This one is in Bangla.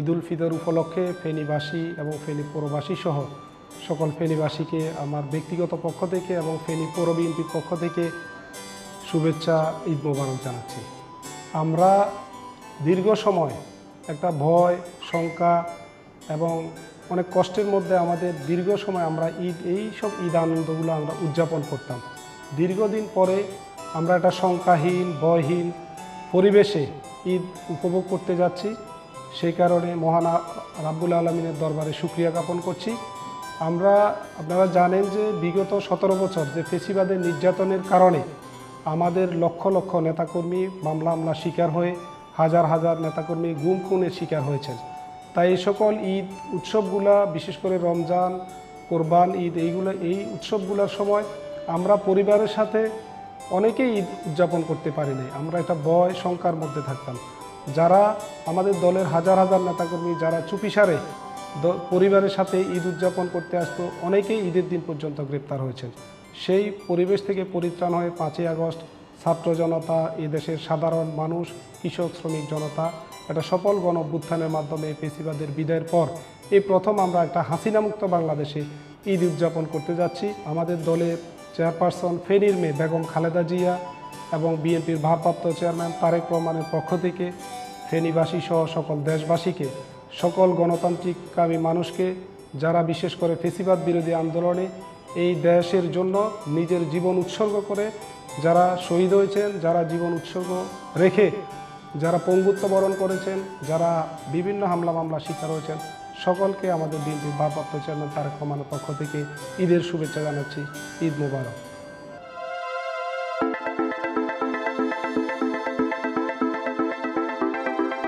ঈদুল ফিতর উপলক্ষে ফেনীবাসী এবং ফেনী পৌরবাসী সহ সকল ফেনীবাসীকে, আমার ব্যক্তিগত পক্ষ থেকে এবং ফেনী পৌর বিএনপির পক্ষ থেকে শুভেচ্ছা, ঈদ মোবারক জানাচ্ছি। আমরা দীর্ঘ সময় একটা ভয়, শঙ্কা এবং অনেক কষ্টের মধ্যে আমাদের দীর্ঘ সময় আমরা ঈদ, এই সব ঈদ আনন্দগুলো আমরা উদযাপন করতাম। দীর্ঘদিন পরে আমরা একটা শঙ্কাহীন, ভয়হীন পরিবেশে ঈদ উপভোগ করতে যাচ্ছি। সেই কারণে মহান রাব্বুল আলমিনের দরবারে সুক্রিয়া জ্ঞাপন করছি। আমরা, আপনারা জানেন যে বিগত সতেরো বছর যে ফেসিবাদের নির্যাতনের কারণে আমাদের লক্ষ লক্ষ নেতাকর্মী মামলা হামলা শিকার হয়ে হাজার হাজার নেতাকর্মী গুম খুনের শিকার হয়েছেন। তাই এই সকল ঈদ উৎসবগুলা, বিশেষ করে রমজান, কোরবান ঈদ, এইগুলো, এই উৎসবগুলোর সময় আমরা পরিবারের সাথে অনেকেই ঈদ উদযাপন করতে পারি নাই। আমরা একটা বয় শঙ্কার মধ্যে থাকতাম। যারা আমাদের দলের হাজার হাজার নেতাকর্মী, যারা চুপিসারে পরিবারের সাথে ঈদ উদযাপন করতে আসতো, অনেকেই ঈদের দিন পর্যন্ত গ্রেপ্তার হয়েছেন। সেই পরিবেশ থেকে পরিত্রাণ হয়ে পাঁচই আগস্ট ছাত্র জনতা দেশের সাধারণ মানুষ, কৃষক, শ্রমিক জনতা, একটা সফল গণ মাধ্যমে পেশিবাদের বিদায়ের পর এই প্রথম আমরা একটা হাসিনামুক্ত বাংলাদেশে ঈদ উদযাপন করতে যাচ্ছি। আমাদের দলের চেয়ারপারসন ফেনীর মেয়ে বেগম খালেদা জিয়া এবং বিএনপির ভারপ্রাপ্ত চেয়ারম্যান তারেক রহমানের পক্ষ থেকে ফেনীবাসী সহ সকল দেশবাসীকে, সকল গণতান্ত্রিককামী মানুষকে, যারা বিশেষ করে ফেসিবাদ বিরোধী আন্দোলনে এই দেশের জন্য নিজের জীবন উৎসর্গ করে, যারা শহীদ হয়েছেন, যারা জীবন উৎসর্গ রেখে, যারা পঙ্গুত্ব বরণ করেছেন, যারা বিভিন্ন হামলা মামলা শিকার হয়েছেন, সকলকে আমাদের বিএনপির ভারপ্রাপ্ত চেয়ারম্যান তারেক রহমানের পক্ষ থেকে ঈদের শুভেচ্ছা জানাচ্ছি। ঈদ মোবারক।